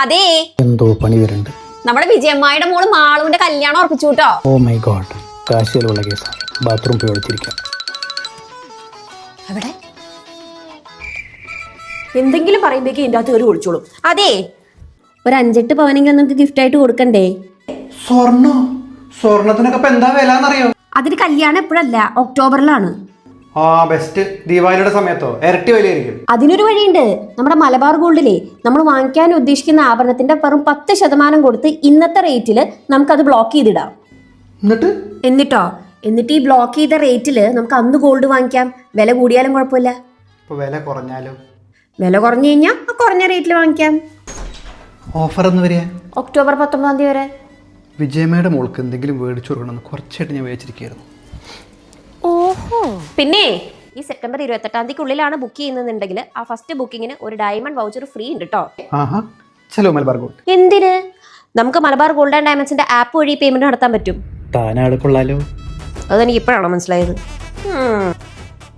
അതെ. എന്തോ പണി വരുന്നുണ്ട്. നമ്മുടെ വിജയമ്മയുടെ മോൾ മാളുവിന്റെ കല്യാണം ഉറപ്പിച്ചു കേട്ടോ. ഓ മൈ ഗോഡ് കാശിയിലുള്ള കേസ്. ബാത്റൂം പോയി ഒളിച്ചിരിക്കാം എവിടെ? എന്തെങ്കിലും പറയുമ്പോഴേക്കും ഇതിന്റെ അകത്ത് കയറി ഒളിച്ചോളും. അതെ. ഒരു അഞ്ചെട്ട് പവനെങ്കിലും നമുക്ക് ഗിഫ്റ്റ് ആയിട്ട് കൊടുക്കണ്ടേ? സ്വർണോ? സ്വർണത്തിനൊക്കെ ഇപ്പൊ എന്താ വില എന്നറിയോ? അതിന് കല്യാണം എപ്പോഴല്ല ഒക്ടോബറിലാണ്. ആ ബെസ്റ്റ് ദീപാവലിയുടെ സമയത്തോ? ഇരട്ടി വിലയായിരിക്കും. അതിനൊരു വഴിയുണ്ട്. നമ്മുടെ മലബാർ ഗോൾഡിലെ നമ്മൾ വാങ്ങിക്കാൻ ഉദ്ദേശിക്കുന്ന ആഭരണത്തിന്റെ വെറും പത്ത് ശതമാനം കൊടുത്ത് ഇന്നത്തെ റേറ്റിൽ നമുക്കത് ബ്ലോക്ക് ചെയ്തിടാം. എന്നിട്ട്? എന്നിട്ടോ? എന്നിട്ട് ഈ ബ്ലോക്ക് ചെയ്ത റേറ്റിൽ നമുക്ക് അന്ന് ഗോൾഡ് വാങ്ങിക്കാം. വില കൂടിയാലും കുഴപ്പമില്ല. ഇപ്പൊ വില കുറഞ്ഞാലോ? വില കുറഞ്ഞു കഴിഞ്ഞാൽ ആ കുറഞ്ഞ റേറ്റിൽ വാങ്ങിക്കാം. ഓഫർ എന്ന് വരെ ഒക്ടോബർ പത്തൊമ്പതാം തീയതി വരെ. വിജയമ്മയുടെ മോൾക്ക് എന്തെങ്കിലും മേടിച്ചു കൊടുക്കണമെന്ന് കുറച്ചായിട്ട് ഞാൻ വിചാരിച്ചിരിക്കുകയായിരുന്നു. പിന്നെ ഈ സെപ്റ്റംബർ ഇരുപത്തെട്ടാം തീയതിക്കുള്ളിലാണ് ബുക്ക് ചെയ്യുന്നതെന്നുണ്ടെങ്കിൽ ആ ഫസ്റ്റ് ബുക്കിങ്ങിന് ഒരു ഡയമണ്ട് വൗച്ചർ ഫ്രീ ഉണ്ട് കേട്ടോ ചലോ മലബാർ ഗോൾഡ് എന്തിന്? നമുക്ക് മലബാർ ഗോൾഡ് ആൻഡ് ഡയമണ്ട്സിന്റെ ആപ്പ് വഴി പേയ്മെന്റ് നടത്താൻ പറ്റും. കൊള്ളാലോ. അതെനിക്ക് ഇപ്പോഴാണോ മനസ്സിലായത്?